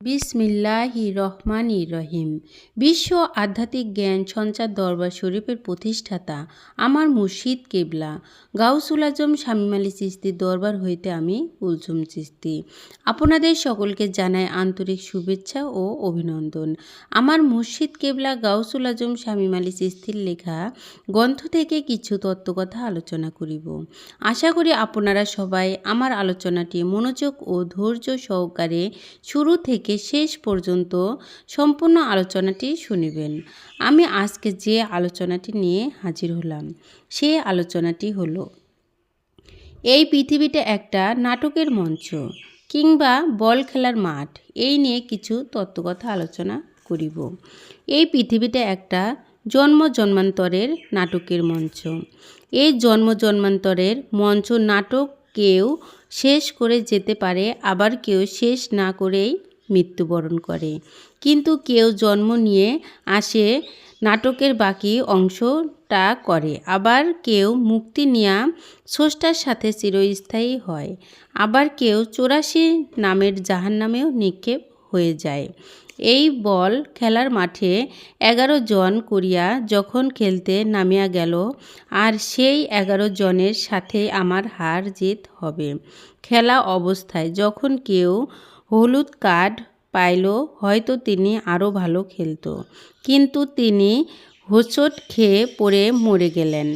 বিসমিল্লাহি রহমানি রহিম। বিশ্ব আধ্যাত্মিক জ্ঞান সঞ্চার দরবার শরীফের প্রতিষ্ঠাতা আমার মুর্শিদ কেবলা। গাউসুল আজম আলী চিস্তির দরবার হইতে আমি কুলসুম চিস্তি আপনাদের সকলকে জানাই আন্তরিক শুভেচ্ছা ও অভিনন্দন। আমার মুর্শিদ কেবলা গাউসুল আজম আলী চিস্তির লেখা গ্রন্থ থেকে কিছু তত্ত্বকথা আলোচনা করিব। আশা করি আপনারা সবাই আমার আলোচনাটি মনোযোগ ও ধৈর্য সহকারে শুরু থেকে শেষ পর্যন্ত সম্পূর্ণ আলোচনাটি শুনিবেন। আমি আজকে যে আলোচনাটি নিয়ে হাজির হলাম, সে আলোচনাটি হলো, এই পৃথিবীটা একটা নাটকের মঞ্চ কিংবা বল খেলার মাঠ, এই নিয়ে কিছু তত্ত্বকথা আলোচনা করিব। এই পৃথিবীটা একটা জন্ম জন্মান্তরের নাটকের মঞ্চ। এই জন্ম জন্মান্তরের মঞ্চ নাটক কেউ শেষ করে যেতে পারে, আবার কেউ শেষ না করেই মৃত্যুবরণ করে। কিন্তু কেউ জন্ম নিয়ে আসে নাটকের বাকি অংশটা করে। আবার কেউ মুক্তি নেয়া স্রষ্টার সাথে চিরস্থায়ী হয়। আবার কেউ চৌরাশি নামের জাহান নামেও নিক্ষেপ হয়ে যায়। এই বল খেলার মাঠে এগারো জন করিয়া যখন খেলতে নামিয়া গেল, আর সেই এগারো জনের সাথে আমার হার জিত হবে। খেলা অবস্থায় যখন কেউ হলুদ কার্ড পাইল হয়তো তিনি আরও ভালো খেলত। কিন্তু তিনি হোঁচট খেয়ে পড়ে মরে গেলেন।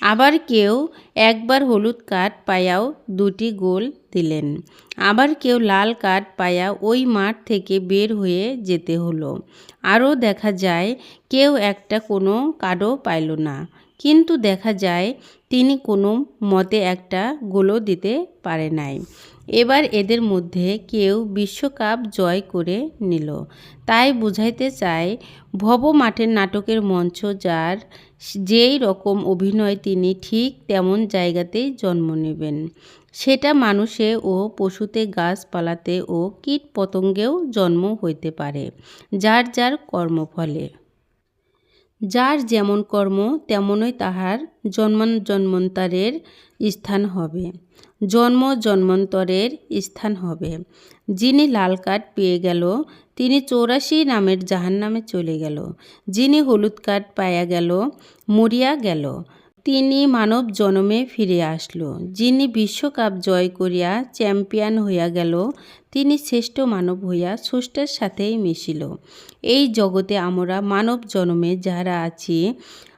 আবার কেউ একবার হলুদ কার্ড পায়াও দুটি গোল দিলেন। আবার কেউ লাল কার্ড পায়া ওই মাঠ থেকে বের হয়ে যেতে হলো। আরও দেখা যায়, কেউ একটা কোনো কার্ডও পাইল না। কিন্তু দেখা যায়, তিনি কোনো মতে একটা গোলও দিতে পারে নাই। এবার এদের মধ্যে কেউ বিশ্বকাপ জয় করে নিল। তাই বুঝাইতে চায় ভব মাঠের নাটকের মঞ্চ যার যেই রকম অভিনয় তিনি ঠিক তেমন জায়গাতেই জন্ম নেবেন। সেটা মানুষে ও পশুতে গাছপালাতে ও কীট পতঙ্গেও জন্ম হইতে পারে, যার যার কর্মফলে। যার যেমন কর্ম, তেমনই তাহার জন্মান জন্মন্তরের স্থান হবে। জন্ম জন্মান্তরের স্থান হবে। যিনি লাল কার্ড পেয়ে গেল, তিনি চৌরাশি নামের জাহান নামে চলে গেল। যিনি হলুদ কার্ড পায়া গেল, মরিয়া গেল। তিনি মানব জনমে ফিরে আসলো। যিনি বিশ্বকাপ জয় করিয়া চ্যাম্পিয়ন হইয়া গেল, তিনি শ্রেষ্ঠ মানব হইয়া স্রষ্টার সাথেই মিশিল। এই জগতে আমরা মানব জনমে যারা আছি,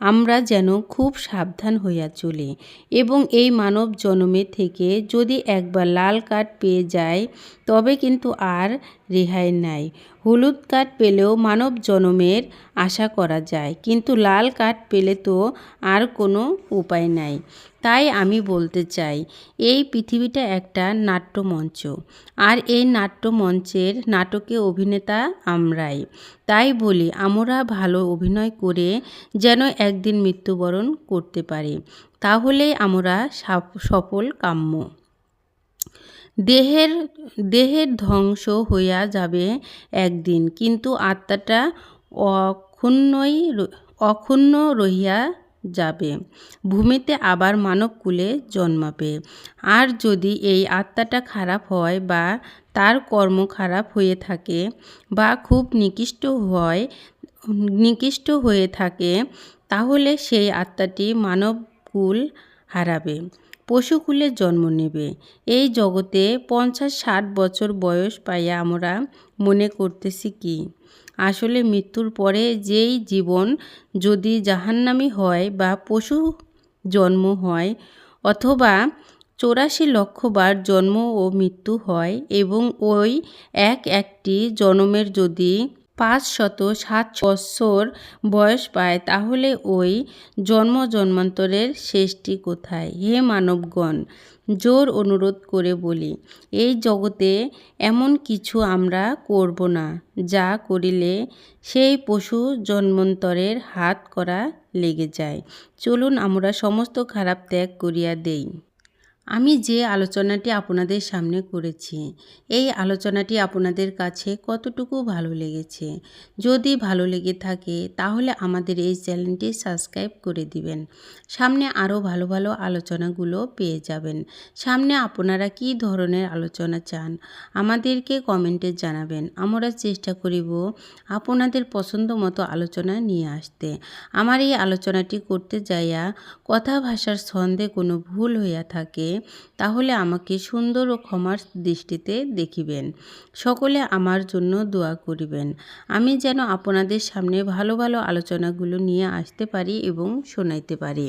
আমরা যেন খুব সাবধান হইয়া চলি এবং এই মানব জনমে থেকে যদি একবার লাল কার্ড পেয়ে যায় তবে কিন্তু আর রেহাই নাই হলুদ কাঠ পেলেও মানব জনমের আশা করা যায়, কিন্তু লাল কাঠ পেলে তো আর কোনো উপায় নাই। তাই আমি বলতে চাই, এই পৃথিবীটা একটা নাট্যমঞ্চ। আর এই নাট্যমঞ্চের নাটকে অভিনেতা আমরাই। তাই বলি, আমরা ভালো অভিনয় করে যেন একদিন মৃত্যুবরণ করতে পারি। তাহলেই আমরা সফল কাম্য। দেহের দেহের ধ্বংস হইয়া যাবে একদিন। কিন্তু আত্মাটা অক্ষুণ্ণই অক্ষুণ্ণ রহিয়া যাবে। ভূমিতে আবার মানবকুলে জন্মাবে। আর যদি এই আত্মাটা খারাপ হয় বা তার কর্ম খারাপ হয়ে থাকে বা খুব নিকৃষ্ট হয়, নিকৃষ্ট হয়ে থাকে, তাহলে সেই আত্মাটি মানবকুল হারাবে। পশুকুলে জন্ম নেবে। এই জগতে পঞ্চাশ ষাট বছর বয়স পাইয়া আমরা মনে করতেছি কি? আসলে মৃত্যুর পরে যেই জীবন যদি জাহান্নামি হয় বা পশু জন্ম হয় অথবা চৌরাশি লক্ষবার জন্ম ও মৃত্যু হয় এবং ওই এক একটি জন্মের যদি পাঁচ শত সাত বৎসর বয়স পায়, তাহলে ওই জন্ম জন্মান্তরের শেষটি কোথায়? হে মানবগণ, জোর অনুরোধ করে বলি, এই জগতে এমন কিছু আমরা করব না, যা করিলে সেই পশু জন্মন্তরের হাত করা লেগে যায়। চলুন আমরা সমস্ত খারাপ ত্যাগ করিয়া দেই। আমি যে আলোচনাটি আপনাদের সামনে করেছি, এই আলোচনাটি আপনাদের কাছে কতটুকু ভালো লেগেছে? যদি ভালো লেগে থাকে, তাহলে আমাদের এই চ্যানেলটি সাবস্ক্রাইব করে দিবেন। সামনে আরও ভালো ভালো আলোচনাগুলো পেয়ে যাবেন। সামনে আপনারা কি ধরনের আলোচনা চান, আমাদেরকে কমেন্টে জানাবেন। আমরা চেষ্টা করিব আপনাদের পছন্দ মতো আলোচনা নিয়ে আসতে। আমার এই আলোচনাটি করতে যাইয়া কথা ভাষার ছন্দে কোনো ভুল হইয়া থাকে তাহলে আমাকে সুন্দর ও ক্ষমার দৃষ্টিতে দেখিবেন। সকলে আমার জন্য দোয়া করিবেন। আমি যেন আপনাদের সামনে ভালো ভালো আলোচনাগুলো নিয়ে আসতে পারি এবং শোনাইতে পারি।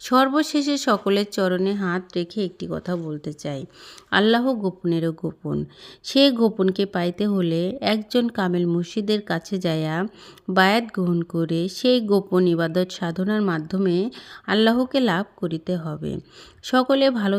সর্বশেষে সকলের চরণে হাত রেখে একটি কথা বলতে চাই। আল্লাহ গোপনেরও গোপন। সে গোপনকে পাইতে হলে একজন কামেল মুর্শিদের কাছে যায়া বায়াত গ্রহণ করে সেই গোপন ইবাদত সাধনার মাধ্যমে আল্লাহকে লাভ করিতে হবে। সকলে ভালো